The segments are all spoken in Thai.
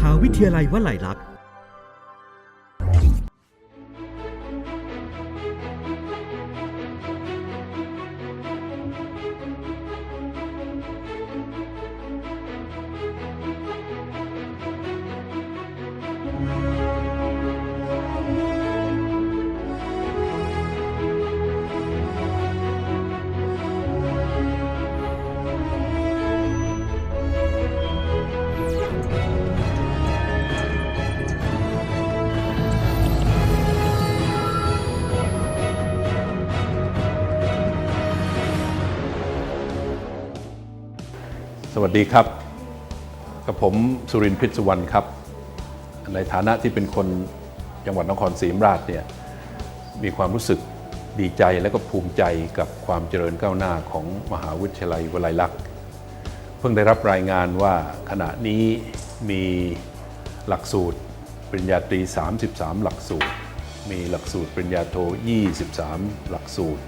หาวิทยาลัยวลัยลักษณ์ สวัสดีครับ กับผมสุรินทร์พิษสุวรรณครับ ในฐานะที่เป็นคนจังหวัดนครศรีธรรมราชเนี่ยมีความรู้สึกดีใจและก็ภูมิใจกับความเจริญก้าวหน้าของมหาวิทยาลัยวลัยลักษณ์เพิ่งได้รับรายงานว่าขณะนี้มีหลักสูตรปริญญาตรี 33 หลักสูตร มีหลักสูตรปริญญาโท 23 หลักสูตร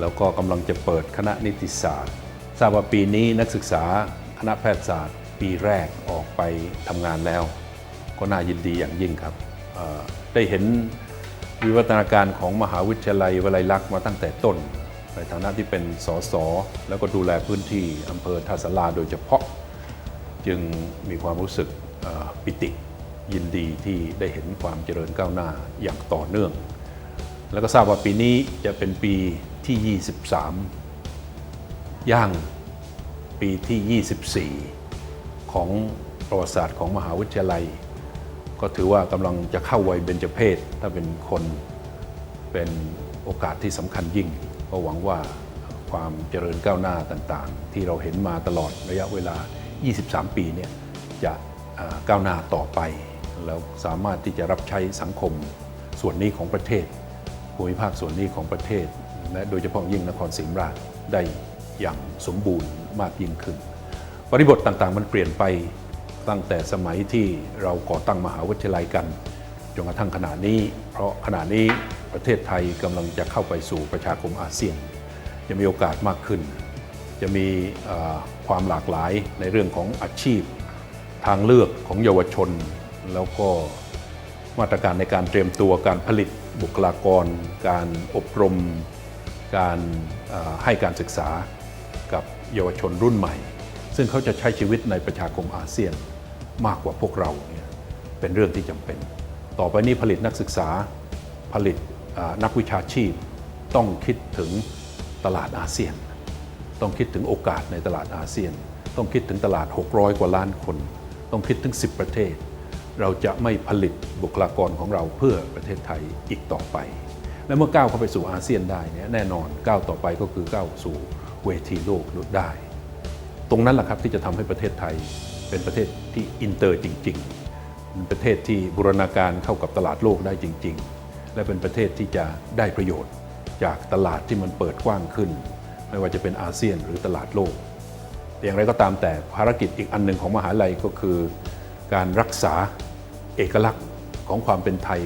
แล้วก็กำลังจะเปิดคณะนิติศาสตร์ ทราบว่าปีนี้นักศึกษาคณะแพทยศาสตร์ ปีแรกออกไปทำงานแล้ว ก็น่ายินดีอย่างยิ่งครับ ได้เห็นวิวัฒนาการของมหาวิทยาลัยวลัยลักษณ์มาตั้งแต่ต้น ในฐานะที่เป็นสสแล้วก็ดูแลพื้นที่อำเภอท่าสาราโดยเฉพาะ จึงมีความรู้สึกปิติยินดีที่ได้เห็นความเจริญก้าวหน้าอย่างต่อเนื่อง แล้วก็ทราบว่าปีนี้จะเป็นปีที่ 23 ย่างปีที่ 24 ของประวัติศาสตร์ของมหาวิทยาลัย ก็ถือว่ากำลังจะเข้าวัยเบญจเพศถ้าเป็นคนเป็นโอกาสที่สำคัญยิ่ง ก็หวังว่าความเจริญก้าวหน้าต่างๆ ที่เราเห็นมาตลอดระยะเวลา 23 ปีเนี่ยจะก้าวหน้าต่อไป แล้วสามารถที่จะรับใช้สังคมส่วนนี้ของประเทศภูมิภาคส่วนนี้ของประเทศ และโดยเฉพาะยิ่งนครศรีธรรมราชได้ อย่างสมบูรณ์มากยิ่งขึ้น บริบทต่างๆ มันเปลี่ยนไปตั้งแต่สมัยที่เราก่อตั้งมหาวิทยาลัยกันจนกระทั่งขณะนี้ เพราะขณะนี้ประเทศไทยกำลังจะเข้าไปสู่ประชาคมอาเซียน จะมีโอกาสมากขึ้น จะมีความหลากหลายในเรื่องของอาชีพ ทางเลือกของเยาวชน แล้วก็มาตรการในการเตรียมตัวการผลิตบุคลากร การอบรม การให้การศึกษา กับเยาวชนรุ่นใหม่ ซึ่งเขาจะใช้ชีวิตในประชาคมอาเซียนมากกว่าพวกเราเนี่ยเป็นเรื่องที่จำเป็น ต่อไปนี้ผลิตนักศึกษาผลิตนักวิชาชีพ ต้องคิดถึงตลาดอาเซียน ต้องคิดถึงโอกาสในตลาดอาเซียน ต้องคิดถึงตลาด 600 กว่าล้านคน ต้องคิดถึง 10 ประเทศ เราจะไม่ผลิตบุคลากรของเราเพื่อประเทศไทยอีกต่อไป และเมื่อก้าวเข้าไปสู่อาเซียนได้เนี่ยแน่นอนก้าวต่อไปก็คือก้าวสู่ เวทีโลกได้ ตรงนั้นแหละครับที่จะทำให้ประเทศไทยเป็นประเทศที่อินเตอร์จริงๆเป็นประเทศที่บูรณาการเข้ากับตลาดโลกได้จริง ๆ และเป็นประเทศที่จะได้ประโยชน์ จากตลาดที่มันเปิดกว้างขึ้น ไม่ว่าจะเป็นอาเซียนหรือตลาดโลก อย่างไรก็ตามแต่ภารกิจอีกอันหนึ่งของมหาลัยก็คือ การรักษาเอกลักษณ์ของความเป็นไทย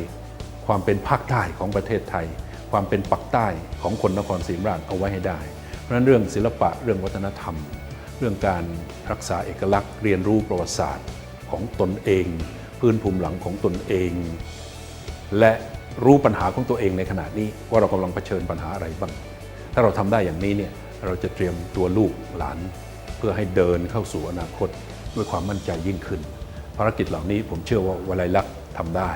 ความเป็นภาคใต้ของประเทศไทย ความเป็นปักใต้ของคนนครศรีธรรมราชเอาไว้ให้ได้ เพราะนั้นเรื่องศิลปะเรื่องวัฒนธรรม เรื่องการรักษาเอกลักษณ์ เรียนรู้ประวัติศาสตร์ของตนเอง พื้นภูมิหลังของตนเอง และรู้ปัญหาของตัวเองในขณะนี้ว่าเรากำลังเผชิญปัญหาอะไรบ้าง ถ้าเราทำได้อย่างนี้เนี่ยเราจะเตรียมตัวลูกหลาน เพื่อให้เดินเข้าสู่อนาคตด้วยความมั่นใจยิ่งขึ้น ภารกิจเหล่านี้ผมเชื่อว่าวลัยลักษณ์ทำได้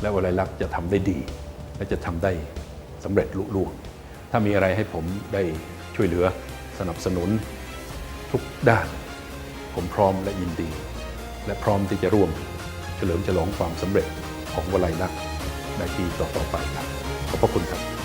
และวลัยลักษณ์จะทำได้ดี และจะทำได้สำเร็จลุล่วง ถ้ามีอะไรให้ผมได้ ช่วยเหลือสนับสนุนทุกด้าน ผมพร้อมและยินดี และพร้อมที่จะร่วมเฉลิมฉลองความสำเร็จของวลัยลักษณ์ในปีต่อๆไปครับ ขอบพระคุณครับ